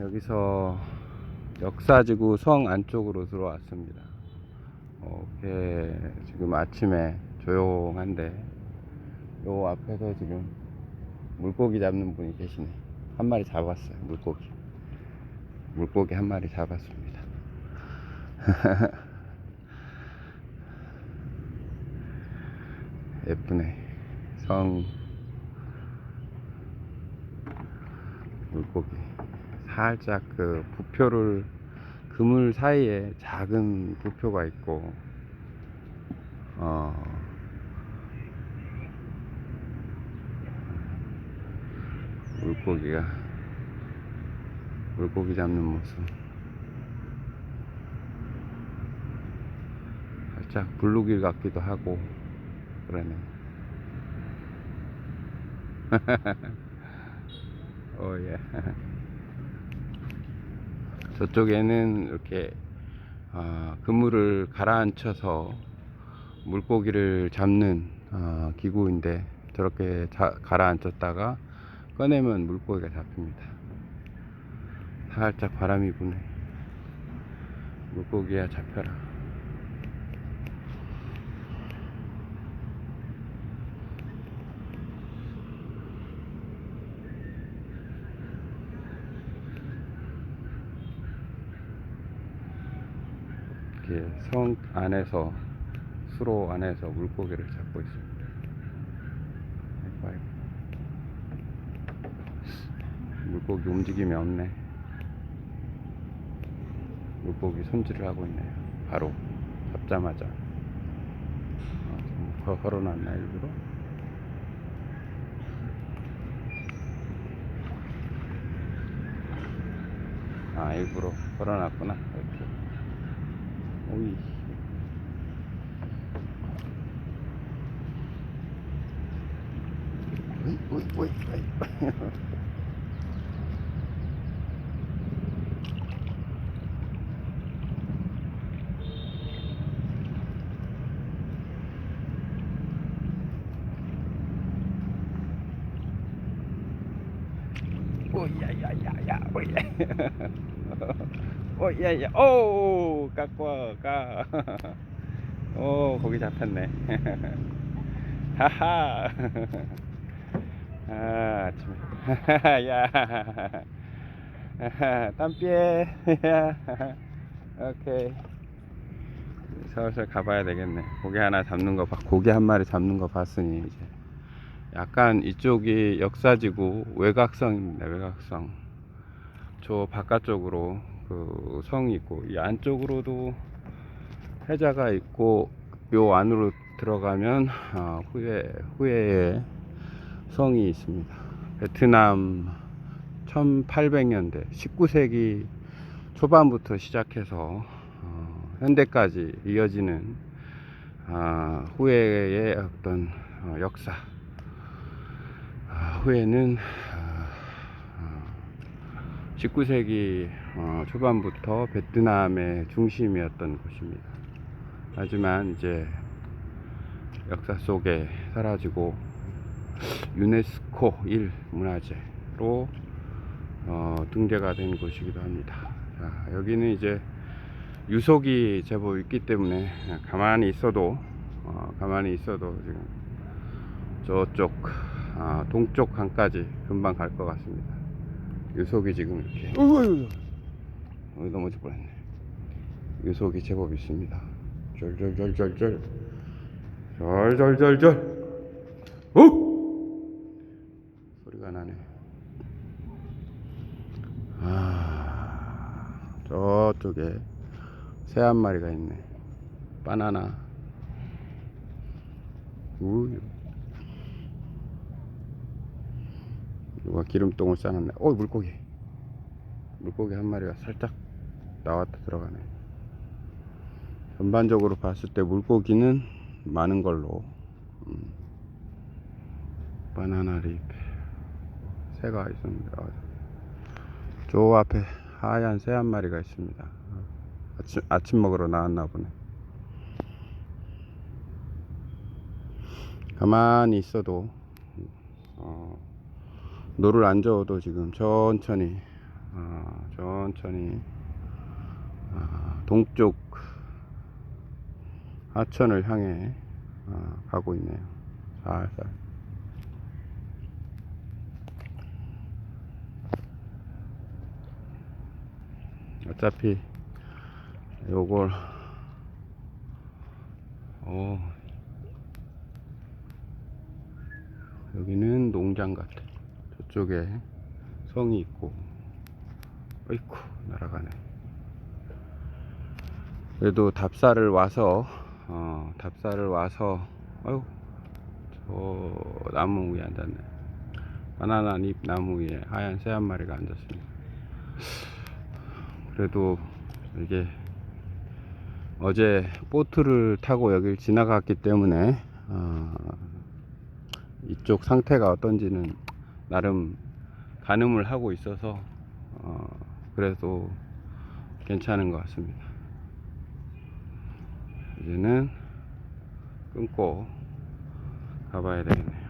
여기서 역사지구 성 안쪽으로 들어왔습니다. 이렇게 지금 아침에 조용한데 요 앞에서 지금 물고기 잡는 분이 계시네. 한 마리 잡았어요. 물고기. 물고기 한 마리 잡았습니다. 예쁘네. 성 물고기. 살짝 그 부표를 그물 사이에 작은 부표가 있고 어 물고기가 물고기 잡는 모습. 살짝 블루길 같기도 하고 그러네. 오예 저쪽에는 이렇게 아, 그물을 가라앉혀서 물고기를 잡는 아, 기구인데 저렇게 자- 가라앉혔다가 꺼내면 물고기가 잡힙니다. 살짝 바람이 부네. 물고기야 잡혀라. 이렇게 성 안에서 수로 안에서 물고기를 잡고 있습니다. 물고기 움직임이 없네. 물고기 손질을 하고 있네요. 바로 잡자마자. 아, 걸어놨나 일부러? 아 일부러 걸어놨구나. 이렇게. 오이. 오이 오이 오야야 오 와, 가오 거기 잡혔네. 하하. 아 아침에. 야. 땀삐에. 야 오케이. 슬슬 가봐야 되겠네. 고기 하나 잡는 거 봐- 고기 한 마리 잡는 거 봤으니 이제. 약간 이쪽이 역사지구 외곽성입니다. 외곽성. 저 바깥쪽으로 그 성이 있고 이 안쪽으로도 해자가 있고 요 안으로 들어가면 아, 후에 후에에 성이 있습니다. 베트남 1800년대 19세기 초반부터 시작해서 어, 현대까지 이어지는 아, 후에의 어떤 어, 역사 아, 후에는 아, 19세기 어, 초반부터 베트남의 중심이었던 곳입니다. 하지만 이제 역사 속에 사라지고 유네스코 1 문화재로 어, 등재가 된 곳이기도 합니다. 자, 여기는 이제 유속이 제법 있기 때문에 가만히 있어도 어, 가만히 있어도 지금 저쪽 아, 동쪽 강까지 금방 갈 것 같습니다. 유속이 지금 이렇게 어이구 어이 넘어질 뻔했네. 유속이 제법 있습니다. 쫄쫄쫄쫄쫄 쫄쫄쫄쫄 오 소리가 나네. 아 저쪽에 새 한 마리가 있네. 바나나 우유. 누가 기름똥을 싸놨네. 어, 물고기. 물고기 한 마리가 살짝 나왔다 들어가네. 전반적으로 봤을 때 물고기는 많은 걸로. 음. 바나나 립. 새가 있습니다. 아, 저 앞에 하얀 새 한 마리가 있습니다. 아침, 아침 먹으러 나왔나 보네. 가만히 있어도 어, 노를 안 저어도 지금 천천히 어, 천천히 어, 동쪽 하천을 향해 어, 가고 있네요. 살살. 어차피 요걸 어 여기는 농장 같아 저쪽에 성이 있고. 어이쿠 날아가네. 그래도 답사를 와서 어 답사를 와서 아유 저 나무 위에 앉았네. 바나나 잎 나무 위에 하얀 새 한 마리가 앉았습니다. 그래도 이게 어제 보트를 타고 여길 지나갔기 때문에 어, 이쪽 상태가 어떤지는 나름 가늠을 하고 있어서 어, 그래도 괜찮은 것 같습니다. 이제는 끊고 가봐야 되겠네요.